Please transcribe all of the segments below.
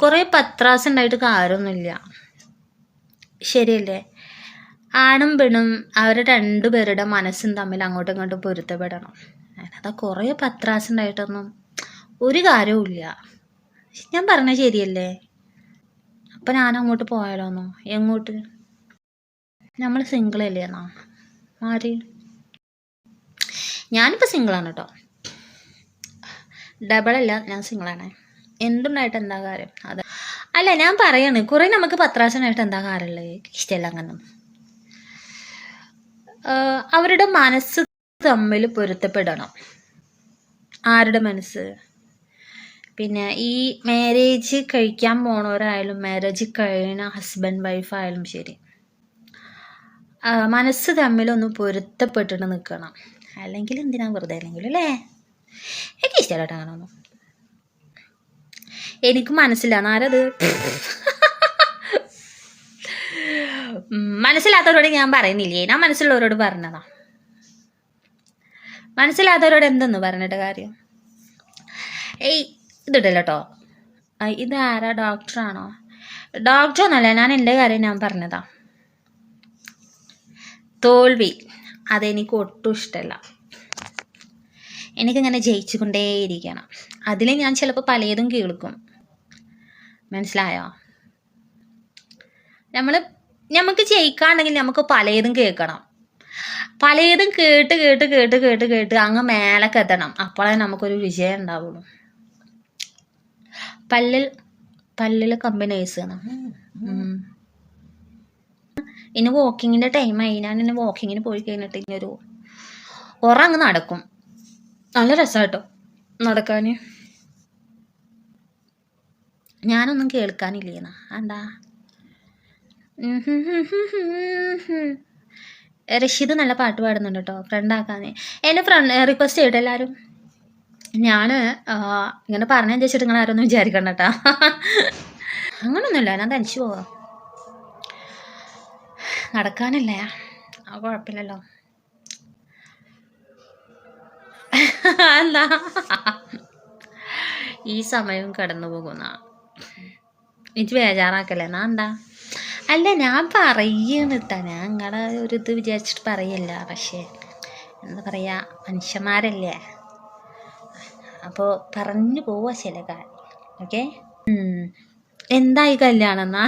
കുറേ പത്രാസ് ഉണ്ടായിട്ട് കാര്യമൊന്നുമില്ല ശരിയല്ലേ? ആണും പെണ്ണും അവർ രണ്ടുപേരുടെ മനസ്സും തമ്മിൽ അങ്ങോട്ടും ഇങ്ങോട്ടും പൊരുത്തപ്പെടണം. അതിനകത്ത് കുറേ പത്രാസ് ഉണ്ടായിട്ടൊന്നും ഒരു കാര്യവും ഇല്ല ഞാൻ പറഞ്ഞ ശരിയല്ലേ? അപ്പം ഞാൻ അങ്ങോട്ട് പോയാലോന്നോ? എങ്ങോട്ട്? നമ്മൾ സിംഗിൾ അല്ലേ എന്നാ? ആര്? ഞാനിപ്പോൾ സിംഗിളാണ് കേട്ടോ. ഡബിൾ അല്ല ഞാൻ സിംഗിളാണ്. എന്തുണ്ടായിട്ട് എന്താ കാര്യം? അതെ അല്ല ഞാൻ പറയാണ് കുറേ നമുക്ക് പത്രാസനായിട്ട് എന്താ കാര്യമുള്ളത് ഇഷ്ടമല്ല അങ്ങനെ അവരുടെ മനസ്സ് തമ്മിൽ പൊരുത്തപ്പെടണം. ആരുടെ മനസ്സ്? പിന്നെ ഈ മാരേജ് കഴിക്കാൻ പോണവരായാലും മാരേജ് കഴിയുന്ന ഹസ്ബൻഡ് വൈഫായാലും ശരി. മനസ്സ് തമ്മിലൊന്ന് പൊരുത്തപ്പെട്ടിട്ട് നിൽക്കണം അല്ലെങ്കിൽ എന്തിനാ വെറുതെ അല്ലെങ്കിൽ അല്ലേ? എനിക്ക് ഇഷ്ടമല്ല കേട്ടോ അങ്ങനെയൊന്നും എനിക്ക് മനസ്സിലാണ് ആരത്? മനസ്സിലാത്തവരോട് ഞാൻ പറയുന്നില്ലേ? ഞാൻ മനസ്സിലുള്ളവരോട് പറഞ്ഞതാ. മനസ്സിലാത്തവരോട് എന്തെന്ന് പറഞ്ഞിട്ട് കാര്യം? ഏയ് ഇതിടല്ലോ കേട്ടോ ഇത് ആരാ? ഡോക്ടറാണോ ഡോക്ടർ ഒന്നല്ല ഞാൻ എന്റെ കാര്യം ഞാൻ പറഞ്ഞതാ. തോൽവി. അതെനിക്ക് ഒട്ടും ഇഷ്ടമല്ല എനിക്കിങ്ങനെ ജയിച്ചുകൊണ്ടേയിരിക്കണം. അതിൽ ഞാൻ ചിലപ്പോൾ പലതും കേൾക്കും. മനസ്സിലായോ? നമ്മൾ നമുക്ക് ജയിക്കാണെങ്കിൽ നമുക്ക് പലതും കേൾക്കണം. പലതും കേട്ട് കേട്ട് കേട്ട് കേട്ട് കേട്ട് അങ്ങ് മേലൊക്കെ എത്തണം. അപ്പോഴേ നമുക്കൊരു വിജയം ഉണ്ടാവുള്ളൂ. പല്ലിൽ പല്ലിൽ കമ്പനൈസ് ഇനി വാക്കിങ്ങിന്റെ ടൈമായി ഞാൻ ഇനി വാക്കിങ്ങിന് പോയി കഴിഞ്ഞിട്ട് ഇനി ഒരു ഉറങ്ങ് നടക്കും. നല്ല രസമാട്ടോ നടക്കാൻ ഞാനൊന്നും കേൾക്കാനില്ലേന്നാ. എന്താ റഷീദ് നല്ല പാട്ട് പാടുന്നുണ്ട് കേട്ടോ. ഫ്രണ്ട് ആക്കാനേ. എന്നെ ഫ്രണ്ട് റിക്വസ്റ്റ് ചെയ്യട്ടെ എല്ലാവരും ഞാൻ ഇങ്ങനെ പറഞ്ഞു വെച്ചിട്ട് നിങ്ങൾ ആരൊന്നും വിചാരിക്കണ്ട കേട്ടോ. അങ്ങനൊന്നുമില്ല ഞാൻ തനിച്ചു പോവാം. നടക്കാനില്ല ആ കുഴപ്പമില്ലല്ലോ. എന്താ ഈ സമയം കടന്നു പോകുന്ന എനിക്ക് ബേജാറാക്കല്ലേ. എന്നാ എന്താ അല്ല ഞാൻ പറയണിട്ടാ. ഞാൻ നിങ്ങളെ ഒരു ഇത് വിചാരിച്ചിട്ട് പറയല്ല. പക്ഷേ എന്താ പറയുക മനുഷ്യന്മാരല്ലേ. അപ്പോൾ പറഞ്ഞു പോവാ ചില കാര്യം ഓക്കെ? എന്തായി കല്യാണം എന്നാ?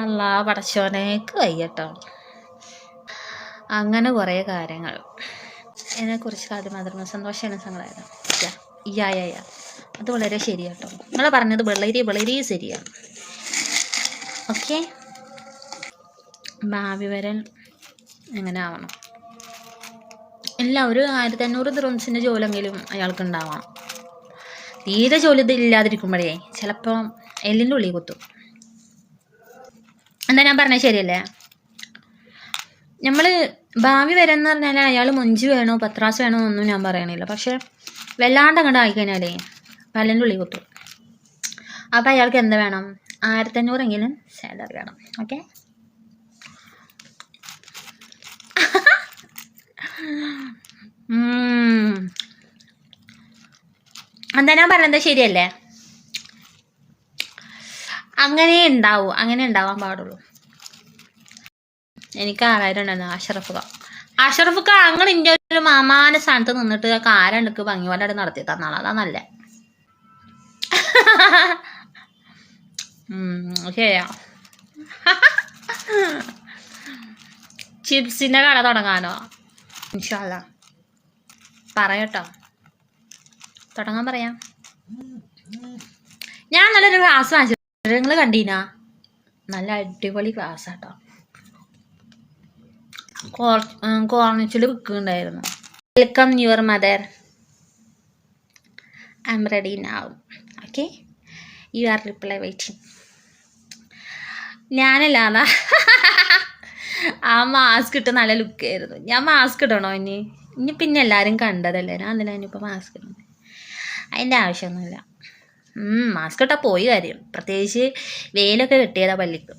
അല്ല പടച്ചോനേക്ക് കയ്യട്ടോ അങ്ങനെ കുറേ കാര്യങ്ങൾ. എന്നെക്കുറിച്ച് ആദ്യം മാത്രമേ സന്തോഷമാണ് സങ്കടമായിരുന്നു യാ യാ യാ അത് വളരെ ശരിയാട്ടോ നിങ്ങൾ പറഞ്ഞത് വളരെ വളരെ ശരിയാണ് ഓക്കെ? ഭാവി വരൻ എങ്ങനെ ആവണം? ഇല്ല ഒരു ആയിരത്തി അഞ്ഞൂറ് ദ്രോൺസിന്റെ ജോലിയെങ്കിലും അയാൾക്ക് ഉണ്ടാവണം തീരെ ജോലി ഇല്ലാതിരിക്കുമ്പോഴേ ചിലപ്പോൾ എല്ലിന്റെ ഉള്ളിൽ കുത്തും. എന്താ ഞാൻ പറഞ്ഞത് ശരിയല്ലേ? നമ്മൾ ഭാവി വരെന്ന് പറഞ്ഞാൽ അയാൾ മൊഞ്ച് വേണോ പത്രാസ് വേണോ ഒന്നും ഞാൻ പറയണില്ല. പക്ഷെ വല്ലാണ്ട് അങ്ങോട്ട് ആയിക്കഴിഞ്ഞാലേ പല്ലിന്റെ ഉള്ളിൽ കുത്തും. അപ്പം അയാൾക്ക് എന്ത് വേണം? ആയിരത്തഞ്ഞൂറെങ്കിലും സാലറി വേണം. ഓക്കെ എന്താ ഞാൻ പറഞ്ഞത്? ശരിയല്ലേ? അങ്ങനെ ഉണ്ടാവൂ. അങ്ങനെ ഉണ്ടാവാൻ പാടുള്ളൂ. എനിക്ക് ആറായിരം ഉണ്ടായിരുന്നു. അഷറഫുക. അഷറഫുക അങ്ങനെ ഇന്ത്യ ഒരു മാമാന സ്ഥാനത്ത് നിന്നിട്ട് കാരണ്ടക്ക് ഭംഗി പോലെ നടത്തി തന്നാളാ. അതാ നല്ല. ശരിയാ ചിപ്സിന്റെ കട തുടങ്ങാനോ? ഇൻഷാല്ല പറയട്ടോ തുടങ്ങാൻ പറയാം. ഞാൻ നല്ലൊരു ക്ലാസ് വാങ്ങിച്ചു നിങ്ങൾ കണ്ടീനാ? നല്ല അടിപൊളി ക്ലാസ് ആട്ടോ. കോർണിച്ചിൽ വിൽക്കുന്നുണ്ടായിരുന്നു. Welcome your mother I'm ready now okay? You are reply waiting ഞാനല്ലാതാ ആ മാസ്ക് ഇട്ട് നല്ല ലുക്ക് ആയിരുന്നു. ഞാൻ മാസ്ക് ഇടണോ ഇനി? ഇനി പിന്നെ എല്ലാവരും കണ്ടതല്ലേ? ഞാൻ എന്തിനാ ഇനിയിപ്പോൾ മാസ്ക് ഇടുന്നത് അതിന്റെ ആവശ്യമൊന്നുമില്ല. മാസ്ക് ഇട്ടാൽ പോയി കാര്യം. പ്രത്യേകിച്ച് വെയിലൊക്കെ കിട്ടിയതാ പള്ളിക്ക്